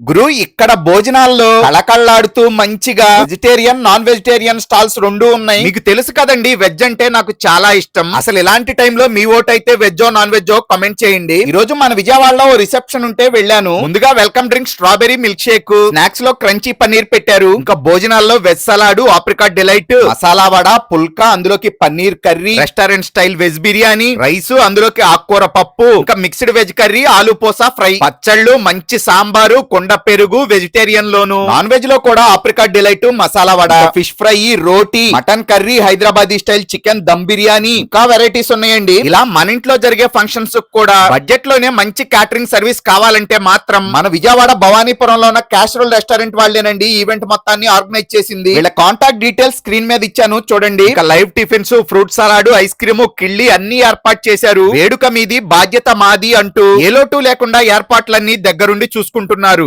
గురు ఇక్కడ భోజనాల్లో కళకళ్ళాడుతూ మంచిగా vegetarian non vegetarian stalls రెండు ఉన్నాయి. మీకు తెలుసు కదండి వెజ్ అంటే నాకు చాలా ఇష్టం. అసలు ఇలాంటి టైంలో మీ ఓట్ అయితే వెజ్ నాన్ వెజ్ కమెంట్ చేయండి. ఈ రోజు మన విజయవాడలో రిసెప్షన్ ఉంటే వెళ్ళాను. ముందుగా welcome drink strawberry milk shake స్నాక్స్లో crunchy paneer పెట్టారు. ఇంకా భోజనాల్లో veg salad Africa delight masala vada phulka అందులోకి paneer curry restaurant style veg biryani rice అందులోకి ఆకుకూర పప్పు ఇంకా మిక్స్డ్ వెజ్ కర్రీ ఆలు పోసా ఫ్రై పచ్చళ్ళు మంచి సాంబారు కొండ పెరుగు వెజిటేరియన్ లోను. నాన్ వెజ్లో కూడా Africa delight masala vada. Fish fry roti. Mutton curry Hyderabadi style chicken dum biryani. ఇంకా వెరైటీస్ ఉన్నాయండి. ఇలా మన ఇంట్లో జరిగే ఫంక్షన్స్ కూడా బడ్జెట్లోనే మంచి క్యాటరింగ్ సర్వీస్ కావాలంటే మాత్రం మన విజయవాడ భవానీపురంలో ఉన్న క్యాషరల్ రెస్టారెంట్ వాళ్ళేనండి. ఈవెంట్ మొత్తాన్ని ఆర్గనైజ్ చేసింది. వీళ్ళ కాంటాక్ట్ డీటెయిల్స్ స్క్రీన్ మీద ఇచ్చాను. చూడండి. Live tiffins fruit salad ice cream కిళ్ళి అన్ని ఏర్పాటు చేశారు. వేడుక మీది బాధ్యత మాది అంటూ ఏ లోటు లేకుండా ఏర్పాట్లన్నీ దగ్గరుండి చూసుకుంటున్నారు.